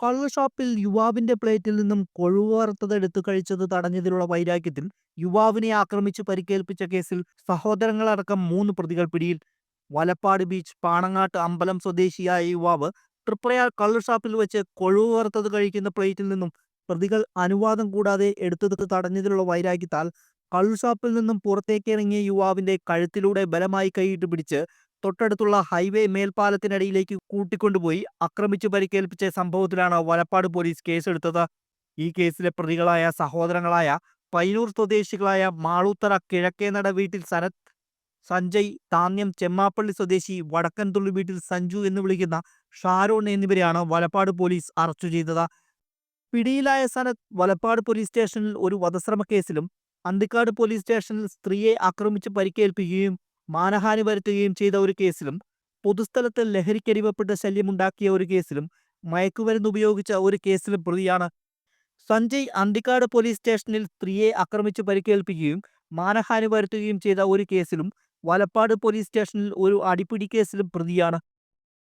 കള്ളുഷാപ്പിൽ യുവാവിന്റെ പ്ലേറ്റിൽ നിന്നും കൊഴുവ് വറുത്തത് എടുത്തു കഴിച്ചത് തടഞ്ഞതിലുള്ള വൈരാഗ്യത്തിൽ യുവാവിനെ ആക്രമിച്ച് പരിക്കേൽപ്പിച്ച കേസിൽ സഹോദരങ്ങളടക്കം മൂന്ന് പ്രതികൾ പിടിയിൽ. വലപ്പാട് ബീച്ച് പാണങ്ങാട്ട് അമ്പലം സ്വദേശിയായ യുവാവ് തൃപ്രയാർ കള്ളുഷാപ്പിൽ വെച്ച് കൊഴുവ് വറുത്തത് കഴിക്കുന്ന പ്ലേറ്റിൽ നിന്നും പ്രതികൾ അനുവാദം കൂടാതെ എടുത്തത് തടഞ്ഞതിലുള്ള വൈരാഗ്യത്താൽ കള്ളുഷാപ്പിൽ നിന്നും പുറത്തേക്കിറങ്ങിയ യുവാവിന്റെ കഴുത്തിലൂടെ ബലമായി കൈയിട്ട് പിടിച്ച് തൊട്ടടുത്തുള്ള ഹൈവേ മേൽപ്പാലത്തിനടിയിലേക്ക് കൂട്ടിക്കൊണ്ടുപോയി ആക്രമിച്ചു പരിക്കേൽപ്പിച്ച സംഭവത്തിലാണ് വലപ്പാട് പോലീസ് കേസെടുത്തത്. ഈ കേസിലെ പ്രതികളായ സഹോദരങ്ങളായ പയ്യൂർ സ്വദേശികളായ മാളൂത്തറ കിഴക്കേനട വീട്ടിൽ സനത് സഞ്ജയ് താന്യം ചെമ്മാപ്പള്ളി സ്വദേശി വടക്കൻതുള്ളി വീട്ടിൽ സഞ്ജു എന്ന് വിളിക്കുന്ന ഷാരോൺ എന്നിവരെയാണ് വലപ്പാട് പോലീസ് അറസ്റ്റ് ചെയ്തത്. പിടിയിലായ സനത് വലപ്പാട് പോലീസ് സ്റ്റേഷനിൽ ഒരു വധശ്രമ കേസിലും അന്തിക്കാട് പോലീസ് സ്റ്റേഷനിൽ സ്ത്രീയെ ആക്രമിച്ച് പരിക്കേൽപ്പിക്കുകയും മാനഹാനി വരുത്തുകയും ചെയ്ത ഒരു കേസിലും പൊതുസ്ഥലത്ത് ലഹരിക്കരിവപ്പെട്ട ശല്യമുണ്ടാക്കിയ ഒരു കേസിലും മയക്കുമരുന്ന് ഉപയോഗിച്ച ഒരു കേസിലും പ്രതിയാണ്. സഞ്ജയ് അന്തിക്കാട് പോലീസ് സ്റ്റേഷനിൽ സ്ത്രീയെ ആക്രമിച്ച് പരിക്കേൽപ്പിക്കുകയും മാനഹാനി വരുത്തുകയും ചെയ്ത ഒരു കേസിലും വലപ്പാട് പോലീസ് സ്റ്റേഷനിൽ ഒരു അടിപിടി കേസിലും പ്രതിയാണ്.